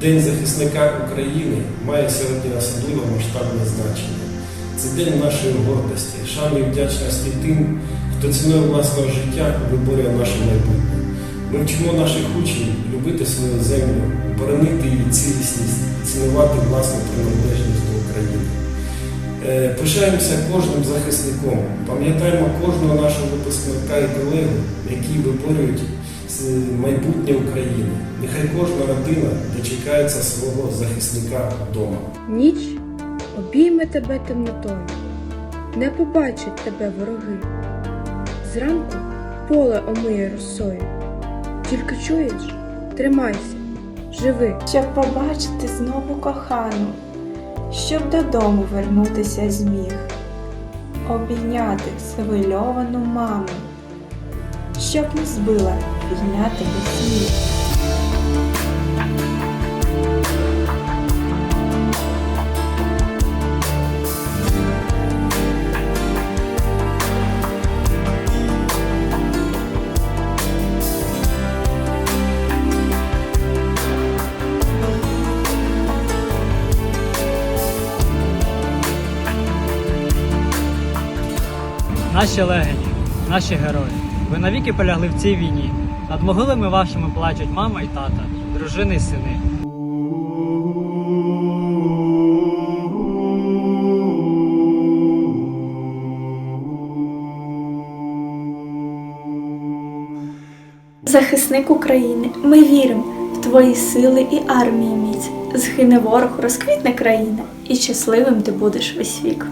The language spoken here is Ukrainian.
День захисника України має сьогодні особливо масштабне значення. Це день нашої гордості, шани і вдячності тим, хто ціною власного життя виборює наше майбутнє. Ми вчимо наших учнів любити свою землю, боронити її цілісність, цінувати власну приналежність до України. Е, Пишаємося кожним захисником, пам'ятаємо кожного нашого випускника і колегу, які виборюють майбутнє України. Нехай кожна родина дочекається свого захисника вдома. Ніч обійме тебе темнотою, не побачать тебе вороги. Зранку поле омиє росою. Тільки чуєш, тримайся, живи. щоб побачити знову кохану, щоб додому вернутися зміг, обійняти схвильовану маму, щоб не збила війна тебе сміх. Наші легені, наші герої. Ви навіки полягли в цій війні. Над могилами вашими плачуть мама і тата, дружини й сини. Захисник України, ми віримо в твої сили і армії міць. Згине ворог, розквітне країна, і щасливим ти будеш весь вік.